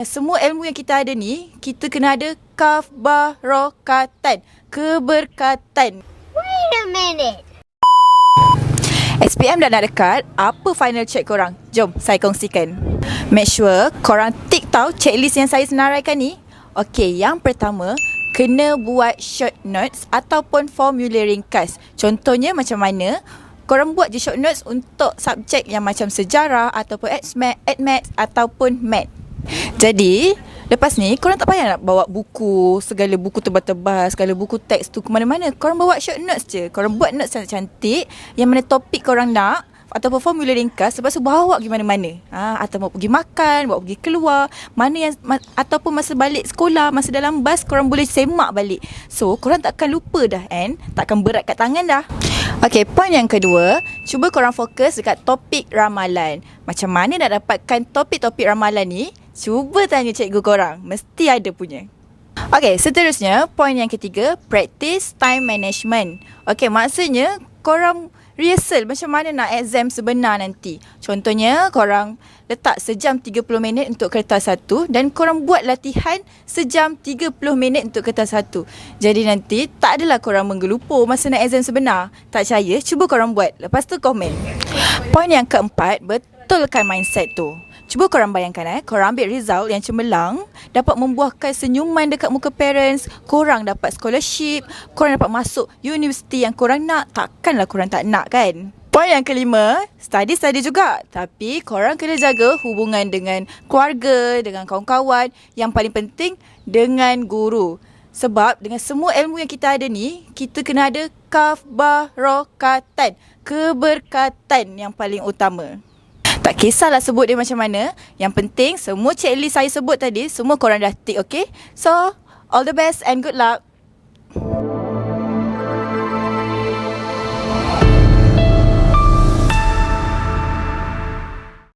Semua ilmu yang kita ada ni, kita kena ada kaf, ba, ro, katan. Keberkatan. Wait a minute. SPM dah nak dekat, apa final check korang? Jom, saya kongsikan. Make sure korang tick tau checklist yang saya senaraikan ni. Okey, yang pertama, kena buat short notes ataupun formula ringkas. Contohnya macam mana? Korang buat je short notes untuk subjek yang macam sejarah ataupun admat, admat ataupun math. Jadi, lepas ni korang tak payah nak bawa buku, segala buku tebal-tebal, segala buku teks tu ke mana-mana. Korang bawa short notes je. Korang buat notes cantik-cantik yang mana topik korang nak ataupun formula ringkas lepas tu bawa pergi mana-mana. Ha, atau mau pergi makan, bawa pergi keluar, mana yang ma- ataupun masa balik sekolah, masa dalam bas korang boleh semak balik. So, korang takkan lupa dah and takkan berat kat tangan dah. Okay, point yang kedua, cuba korang fokus dekat topik ramalan. Macam mana nak dapatkan topik-topik ramalan ni? Cuba tanya cikgu korang. Mesti ada punya. Okay, seterusnya, point yang ketiga, practice time management. Okay, maksudnya korang rehearsal macam mana nak exam sebenar nanti. Contohnya, korang letak sejam 30 minit untuk kertas satu dan korang buat latihan sejam 30 minit untuk kertas satu. Jadi nanti tak adalah korang menggelupur masa nak exam sebenar. Tak percaya, cuba korang buat. Lepas tu komen. Point yang keempat, betulkan mindset tu. Cuba korang bayangkan eh, korang ambil result yang cemerlang, dapat membuahkan senyuman dekat muka parents, korang dapat scholarship, korang dapat masuk universiti yang korang nak, takkanlah korang tak nak kan? Point yang kelima, study-study juga. Tapi korang kena jaga hubungan dengan keluarga, dengan kawan-kawan. Yang paling penting, dengan guru. Sebab dengan semua ilmu yang kita ada ni, kita kena ada kaf, ba, ro, katan. Keberkatan yang paling utama. Tak kisahlah sebut dia macam mana. Yang penting semua checklist saya sebut tadi semua korang dah tick okay? So all the best and good luck.